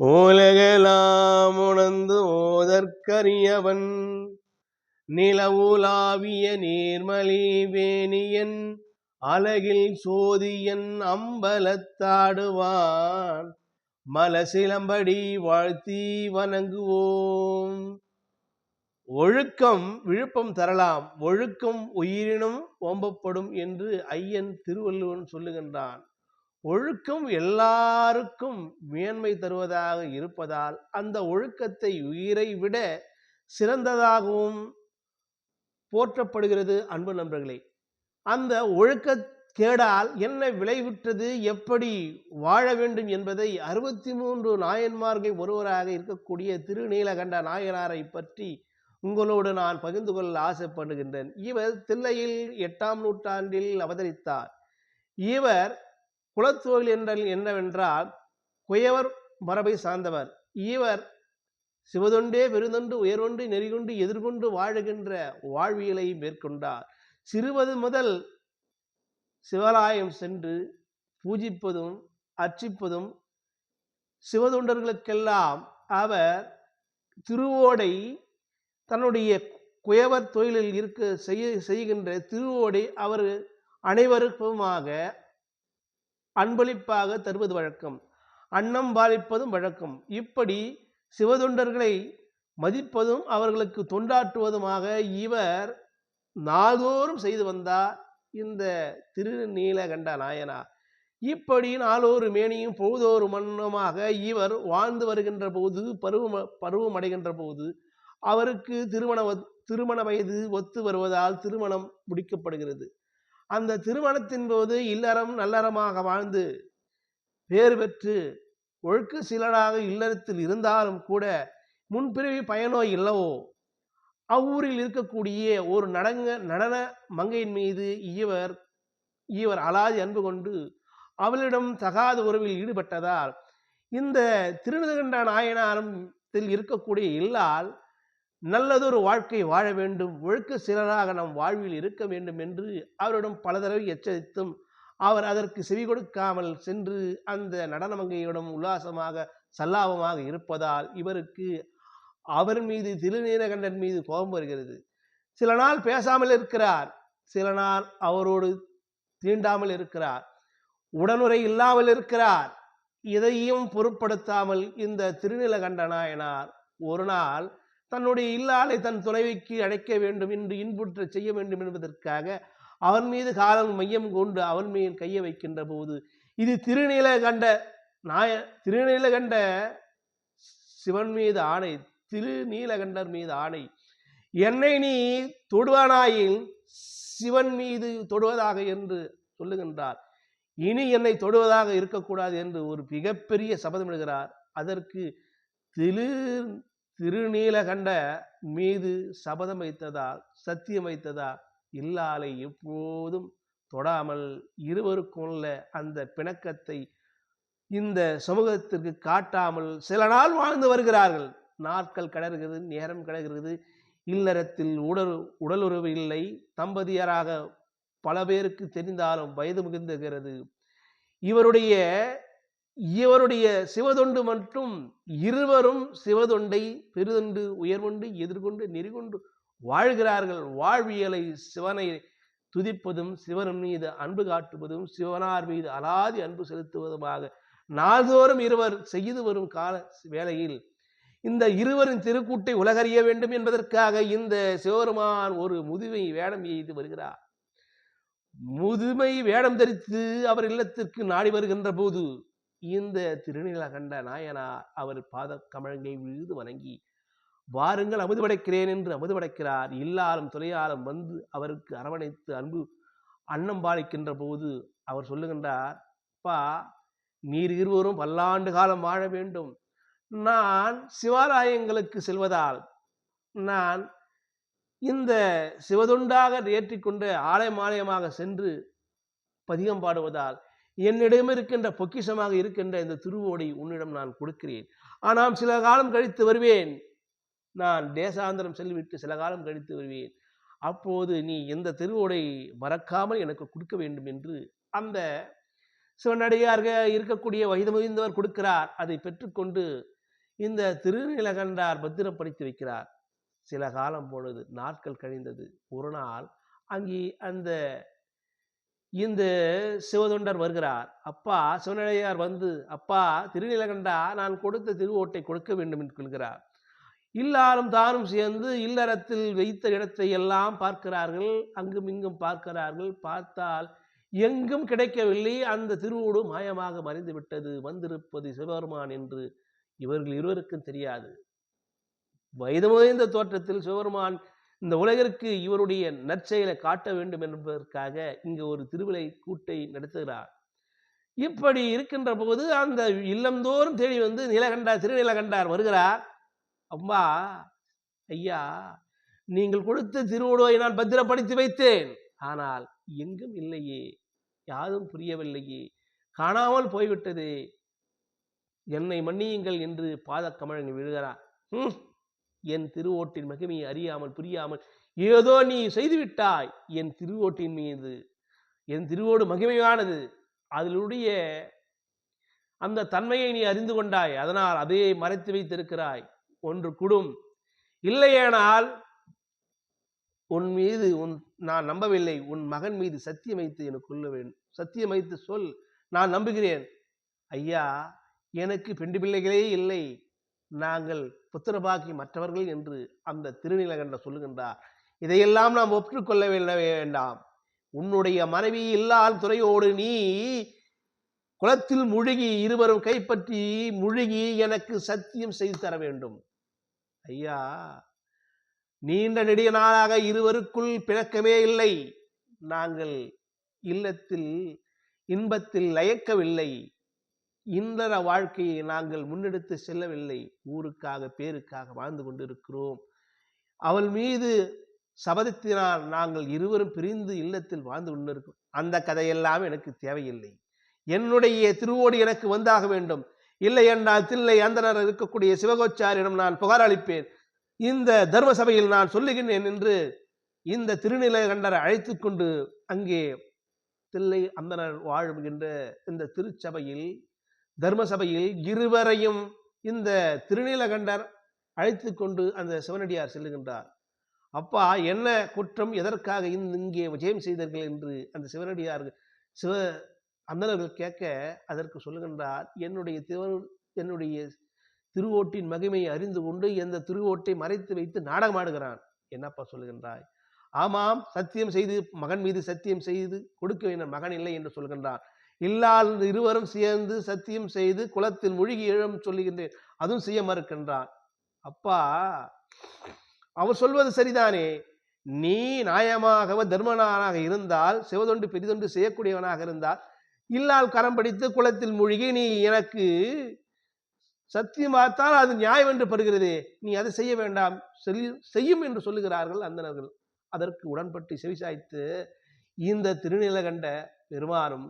ஓலகலாம் உணர்ந்து ஓதற்கரியவன் நிலவுலாவிய நீர்மலி வேணியன் அழகில் சோதியன் அம்பலத்தாடுவான் மலசிலம்படி வாழ்த்தி வணங்குவோம். ஒழுக்கம் விழுப்பம் தரலாம் ஒழுக்கம் உயிரினும் ஓம்பப்படும் என்று ஐயன் திருவள்ளுவன் சொல்லுகின்றான். ஒழுக்கம் எல்லாருக்கும் மேன்மை தருவதாக இருப்பதால் அந்த ஒழுக்கத்தை உயிரை விட சிறந்ததாகவும் போற்றப்படுகிறது அன்பு நண்பர்களே. அந்த ஒழுக்க கேடால் என்ன விளைவுற்றது எப்படி வாழ வேண்டும் என்பதை அறுபத்தி மூன்று நாயன்மார்கள் ஒருவராக இருக்கக்கூடிய திருநீலகண்ட நாயனாரை பற்றி உங்களோடு நான் பகிர்ந்து கொள்ள ஆசைப்படுகின்றேன். இவர் தில்லையில் எட்டாம் நூற்றாண்டில் அவதரித்தார். இவர் குலத்தொழில் என்றால் என்னவென்றால் குயவர் மரபை சார்ந்தவர். இவர் சிவதொண்டே பெருந்தொண்டு உயர்வொண்டு நெறிகொண்டு எதிர்கொண்டு வாழுகின்ற வாழ்வியலை மேற்கொண்டார். சிறுவது முதல் சிவலாயம் சென்று பூஜிப்பதும் அர்ச்சிப்பதும் சிவதொண்டர்களுக்கெல்லாம் அவர் திருவோடை தன்னுடைய குயவர் தொழிலில் இருக்க செய்ய செய்கின்ற திருவோடை அவர் அனைவருக்குமாக அன்பளிப்பாக தருவது வழக்கம். அன்னம் பாலிப்பதும் வழக்கம். இப்படி சிவதொண்டர்களை மதிப்பதும் அவர்களுக்கு தொண்டாற்றுவதுமாக இவர் நாள்தோறும் செய்து வந்தார். இந்த திருநீலகண்ட நாயனார் இப்படி நாளொரு மேனியும் பொழுதோறு மன்னமாக இவர் வாழ்ந்து வருகின்ற போது பருவம் பருவம் அடைகின்ற போது அவருக்கு திருமண திருமண வயது ஒத்து வருவதால் திருமணம் முடிக்கப்படுகிறது. அந்த திருமணத்தின் போது இல்லறம் நல்லறமாக வாழ்ந்து பேறு பெற்று ஒழுக்க சிலராக இல்லறத்தில் இருந்தாலும் கூட முன்பிறவி பயனோ இல்லவோ? அவ்வூரில் இருக்கக்கூடிய ஒரு நடங்க நடன மங்கையின் மீது இவர் இவர் அலாதி அன்பு கொண்டு அவளிடம் தகாத உறவில் ஈடுபட்டதால் இந்த திருநகண்ட நாயனாரத்தில் இருக்கக்கூடிய இல்லால் நல்லதொரு வாழ்க்கை வாழ வேண்டும். ஒழுக்க சிலராக நம் வாழ்வில் இருக்க வேண்டும் என்று அவரிடம் பல தடவை எச்சரித்தும் அவர் அதற்கு செவி கொடுக்காமல் சென்று அந்த நடனமங்கையிடம் உல்லாசமாக சல்லாபமாக இருப்பதால் இவருக்கு அவர் மீது திருநீலகண்டன் மீது கோபம் வருகிறது. சில நாள் பேசாமல் இருக்கிறார். சில நாள் அவரோடு தீண்டாமல் இருக்கிறார். உடனுரை இல்லாமல் இருக்கிறார். இதையும் பொருட்படுத்தாமல் இந்த திருநீலகண்ட நாயனார் ஒரு நாள் தன்னுடைய இல்லாலை தன் துணைவிக்கு அழைக்க வேண்டும் என்று இன்புற்ற செய்ய வேண்டும் என்பதற்காக அவன் மீது காலம் மையம் கொண்டு அவன் மீன் கையை வைக்கின்ற போது இது திருநீலகண்ட நாய திருநீலகண்ட சிவன் மீது ஆணை திருநீலகண்டர் மீது ஆணை. என்னை நீ தொடுவானாயில் சிவன் மீது தொடுவதாக என்று சொல்லுகின்றார். இனி என்னை தொடுவதாக இருக்கக்கூடாது என்று ஒரு மிகப்பெரிய சபதமிடுகிறார் அதற்கு திரு திருநீலகண்ட மீது சபதம் வைத்ததால் சத்தியம் வைத்ததால் இல்லாலை எப்போதும் தொடாமல் இருவருக்குள்ள அந்த பிணக்கத்தை இந்த சமூகத்திற்கு காட்டாமல் சில நாள் வாழ்ந்து வருகிறார்கள். நாட்கள் கடறுகிறது நேரம் கடறுகிறது இல்லறத்தில் உடல் உடலுறவு இல்லை. தம்பதியராக பல பேருக்கு தெரிந்தாலும் வயது மிகுந்துகிறது இவருடைய இவருடைய சிவதொண்டு மட்டும் இருவரும் சிவதொண்டை பெருதொண்டு உயர்வொண்டு எதிர்கொண்டு நெறிகொண்டு வாழ்கிறார்கள். வாழ்வியலை சிவனை துதிப்பதும் சிவன் மீது அன்பு காட்டுவதும் சிவனார் மீது அலாதி அன்பு செலுத்துவதுமாக நாள்தோறும் இருவர் செய்து வரும் கால வேளையில் இந்த இருவரின் திருக்கூட்டை உலகறிய வேண்டும் என்பதற்காக இந்த சிவபெருமான் ஒரு முதுமை வேடம் எய்து வருகிறார். முதுமை வேடம் தரித்து அவர் இல்லத்திற்கு நாடி வருகின்ற போது இந்த திருநீலகண்ட நாயனார் அவர் பாத கமழங்கை விழுது வணங்கி வாருங்கள் அமுது படைக்கிறேன் என்று அமுது படைக்கிறார் இல்லாலும் துணையாலும் வந்து அவருக்கு அரவணைத்து அன்பு அன்னம் பாலிக்கின்ற போது அவர் சொல்லுகின்றார் பா நீர் இருவரும் பல்லாண்டு காலம் வாழ வேண்டும். நான் சிவாலயங்களுக்கு செல்வதால் நான் இந்த சிவதுண்டாக ஏற்றிக்கொண்டு ஆலயம் ஆலயமாக சென்று பதிகம் பாடுவதால் என்னிடம் இருக்கின்ற பொக்கிஷமாக இருக்கின்ற இந்த திருவோடை உன்னிடம் நான் கொடுக்கிறேன். ஆனால் சில காலம் கழித்து வருவேன். நான் தேசாந்திரம் செல்லிவிட்டு சில காலம் கழித்து வருவேன். அப்போது நீ இந்த திருவோடை மறக்காமல் எனக்கு கொடுக்க வேண்டும் என்று அந்த சிவனடியார்க இருக்கக்கூடிய வயது முதிர்ந்தவர் கொடுக்கிறார். அதை பெற்றுக்கொண்டு இந்த திருநிலகண்டார் பத்திரப்படுத்தி வைக்கிறார். சில காலம் போனது நாட்கள் கழிந்தது. ஒரு நாள் அங்கே அந்த இந்த சிவதொண்டர் வருகிறார். அப்பா சிவனடியார் வந்து அப்பா திருநிலகண்டா நான் கொடுத்த திருவோட்டை கொடுக்க வேண்டும் என்று கொள்கிறார் இல்லாரும் தானும் சேர்ந்து இல்லறத்தில் வைத்த இடத்தை எல்லாம் பார்க்கிறார்கள். அங்கும் இங்கும் பார்க்கிறார்கள். பார்த்தால் எங்கும் கிடைக்கவில்லை. அந்த திருவோடு மாயமாக மறைந்து விட்டது வந்திருப்பது சிவபெருமான் என்று இவர்கள் இருவருக்கும் தெரியாது. வயது வயதுமுதைந்த தோற்றத்தில் சிவபெருமான் இந்த உலகிற்கு இவருடைய நற்செயலை காட்ட வேண்டும் என்பதற்காக இங்கு ஒரு திருவிழை கூட்டை நடத்துகிறார். இப்படி இருக்கின்ற போது அந்த இல்லந்தோறும் தேடி வந்து நிலகண்டார் திருநிலகண்டார் வருகிறார். அம்மா ஐயா நீங்கள் கொடுத்த திருவுடுவை நான் பத்திரப்படுத்தி வைத்தேன். ஆனால் எங்கும் இல்லையே யாரும் புரியவில்லையே காணாமல் போய்விட்டது. என்னை மன்னியுங்கள் என்று பாதக்கமழங்க விழுகிறார். என் திருவோட்டின் மகிமையை அறியாமல் புரியாமல் ஏதோ நீ செய்துவிட்டாய் என் திருவோட்டின் மீது. என் திருவோடு மகிமையானது. அதிலுடைய அந்த தன்மையை நீ அறிந்து கொண்டாய். அதனால் அதையே மறைத்து வைத்திருக்கிறாய். ஒன்று குடும். இல்லையானால் உன் மீது உன் நான் நம்பவில்லை. உன் மகன் மீது சத்தியம் வைத்து எனக்கு கொள்ள வேண்டும் சத்தியம் வைத்து சொல். நான் நம்புகிறேன். ஐயா எனக்கு பெண்டு பிள்ளைகளே இல்லை. நாங்கள் புத்திரபாக்கி மற்றவர்கள் என்று அந்த திருநிலகண்ட சொல்லுகின்றார். இதையெல்லாம் நாம் ஒப்புக்கொள்ள வேண்டாம். உன்னுடைய மனைவி இல்லால் துறையோடு நீ குளத்தில் முழுகி இருவரும் கைப்பற்றி முழுகி எனக்கு சத்தியம் செய்து தர வேண்டும். ஐயா நீண்ட நெடிய நாளாக இருவருக்குள் பிணக்கமே இல்லை. நாங்கள் இல்லத்தில் இன்பத்தில் லயக்கவில்லை. இந்தர வாழ்க்கையை நாங்கள் முன்னெடுத்து செல்லவில்லை. ஊருக்காக பேருக்காக வாழ்ந்து கொண்டிருக்கிறோம். அவள் மீது சபதத்தினால் நாங்கள் இருவரும் பிரிந்து இல்லத்தில் வாழ்ந்து கொண்டிருக்கிறோம். அந்த கதையெல்லாம் எனக்கு தேவையில்லை. என்னுடைய திருவோடு எனக்கு வந்தாக வேண்டும். இல்லை என்றால் தில்லை அந்தனர் இருக்கக்கூடிய சிவகோச்சாரியிடம் நான் புகார் அளிப்பேன். இந்த தர்ம சபையில் நான் சொல்லுகின்றேன் என்று இந்த திருநிலைகண்டரை அழைத்து கொண்டு அங்கே தில்லை அந்தனர் வாழுகின்ற இந்த திருச்சபையில் தர்ம சபையில் இருவரையும் இந்த திருநீலகண்டர் அழைத்து கொண்டு அந்த சிவனடியார் செல்லுகின்றார். அப்பா என்ன குற்றம்? எதற்காக இங்கே விஜயம் செய்தீர்கள் என்று அந்த சிவனடியார் சிவ அந்தணர்கள் கேட்க அதற்கு சொல்லுகின்றார் என்னுடைய திரு என்னுடைய திருவோட்டின் மகிமையை அறிந்து கொண்டு இந்த திருவோட்டை மறைத்து வைத்து நாடகமாடுகிறான் என்னப்பா சொல்லுகின்றாய்? ஆமாம் சத்தியம் செய்து மகன் மீது சத்தியம் செய்து கொடுக்க வேண்டும் மகன் இல்லை என்று சொல்கின்றான் இல்லால் இருவரும் சேர்ந்து சத்தியம் செய்து குளத்தில் மூழ்கி எழும் சொல்லுகின்றேன். அதுவும் செய்ய மறுக்கின்றான். அப்பா அவர் சொல்வது சரிதானே? நீ நியாயமாக தர்மனாக இருந்தால் சிவதொண்டு பெரிதொண்டு செய்யக்கூடியவனாக இருந்தால் இல்லால் கரம் படித்து குளத்தில் மூழ்கி நீ எனக்கு சத்தியம் பார்த்தால் அது நியாயம் என்று படுகிறதே. நீ அதை செய்ய வேண்டாம். செய்யும் என்று சொல்லுகிறார்கள் அந்தணர்கள். அதற்கு உடன்பட்டு செவிசாய்த்து இந்த திருநிலகண்ட பெருமானும்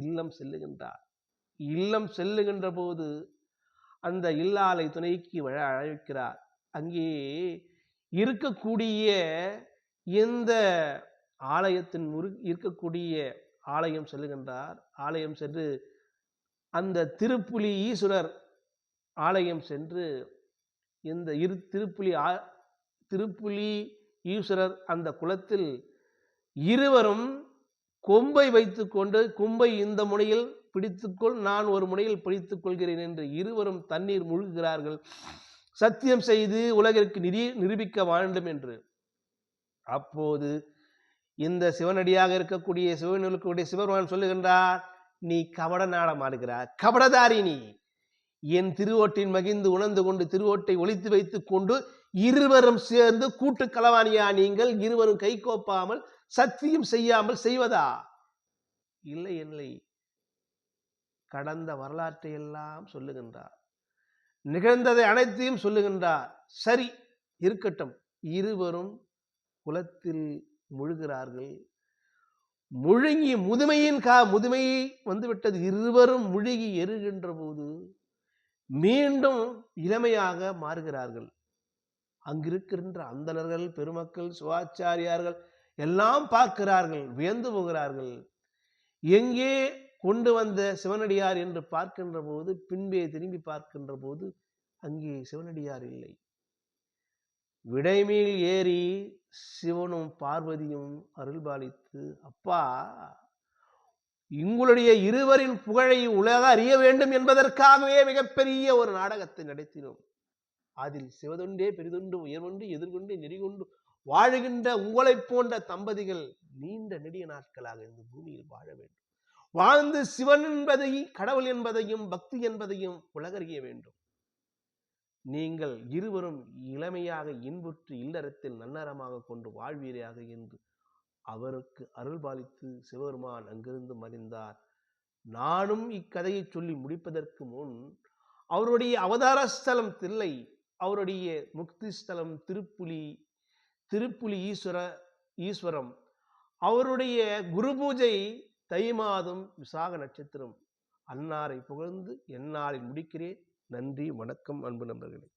இல்லம் செல்லுகின்றார். இல்லம் செல்லுகின்ற போது அந்த இல்லாலை துணைக்கு வழ அழைக்கிறார். அங்கே இருக்கக்கூடிய இந்த ஆலயத்தின் முரு இருக்கக்கூடிய ஆலயம் செல்லுகின்றார். ஆலயம் சென்று அந்த திருப்புலி ஈஸ்வரர் ஆலயம் சென்று இந்த இரு திருப்புலி ஆ திருப்புலி ஈஸ்வரர் அந்த குளத்தில் இருவரும் கொம்பை வைத்துக்கொண்டு கும்பை இந்த முனையில் பிடித்துக்கொள் நான் ஒரு முனையில் பிடித்துக் கொள்கிறேன் என்று இருவரும் தண்ணீர் முழுகிறார்கள். சத்தியம் செய்து உலகிற்கு நிதி நிரூபிக்க வேண்டும் என்று. அப்போது இந்த சிவனடியாக இருக்கக்கூடிய சிவனுடைய சிவபெருமான் சொல்லுகின்றார் நீ கபட நாடம் ஆடுகிறார் கபடதாரி நீ. என் திருவோட்டின் மகிழ்ந்து உணர்ந்து கொண்டு திருவோட்டை ஒழித்து வைத்துக் கொண்டு இருவரும் சேர்ந்து கூட்டு களவாணியா நீங்கள் இருவரும் கைகோப்பாமல் சத்தியம் செய்யாமல் செய்வதா? இல்லை இல்லை. கடந்த வரலாற்றை எல்லாம் சொல்லுகின்றார். நிகழ்ந்ததை அனைத்தையும் சொல்லுகின்றார். சரி இருக்கட்டும். இருவரும் குலத்தில் முழுகிறார்கள். முழுங்கி முதுமையின் கா முதுமையை வந்துவிட்டது. இருவரும் முழுகி எருகின்ற போது மீண்டும் இளமையாக மாறுகிறார்கள். அங்கிருக்கின்ற அந்தணர்கள் பெருமக்கள் சுவாச்சாரியார்கள் எல்லாம் பார்க்கிறார்கள் வியந்து போகிறார்கள். எங்கே கொண்டு வந்த சிவனடியார் என்று பார்க்கின்ற போது பின்பே திரும்பி பார்க்கின்ற போது அங்கே சிவனடியார் இல்லை. விடைமேல் ஏறி சிவனும் பார்வதியும் அருள்பாலித்து அப்பா உங்களுடைய இருவரின் புகழை உலக அறிய வேண்டும் என்பதற்காகவே மிகப்பெரிய ஒரு நாடகத்தை நடத்தினோம். அதில் சிவதொண்டே பெரிதொண்டு உயர்வொண்டு எதிர்கொண்டு நெறிகொண்டு வாழுகின்ற உங்களைப் போன்ற தம்பதிகள் நீண்ட நெடிய நாட்களாக இந்த பூமியில் வாழ வேண்டும். வாழ்ந்து சிவன் என்பதையும் கடவுள் என்பதையும் பக்தி என்பதையும் உலகறிய வேண்டும். நீங்கள் இருவரும் இளமையாக இன்புற்று இல்லறத்தில் நன்னறமாக கொண்டு வாழ்வீராக என்று அவருக்கு அருள்பாலித்து சிவபெருமான் அங்கிருந்து மறைந்தார் நானும் இக்கதையை சொல்லி முடிப்பதற்கு முன் அவருடைய அவதார ஸ்தலம் தில்லை அவருடைய முக்தி ஸ்தலம் திருப்புலி திருப்புலி ஈஸ்வர ஈஸ்வரம். அவருடைய குரு பூஜை தை மாதம் விசாக நட்சத்திரம். அன்னாரை புகழ்ந்து என்னாரை முடிக்கிறேன். நன்றி வணக்கம் அன்பு நண்பர்களே.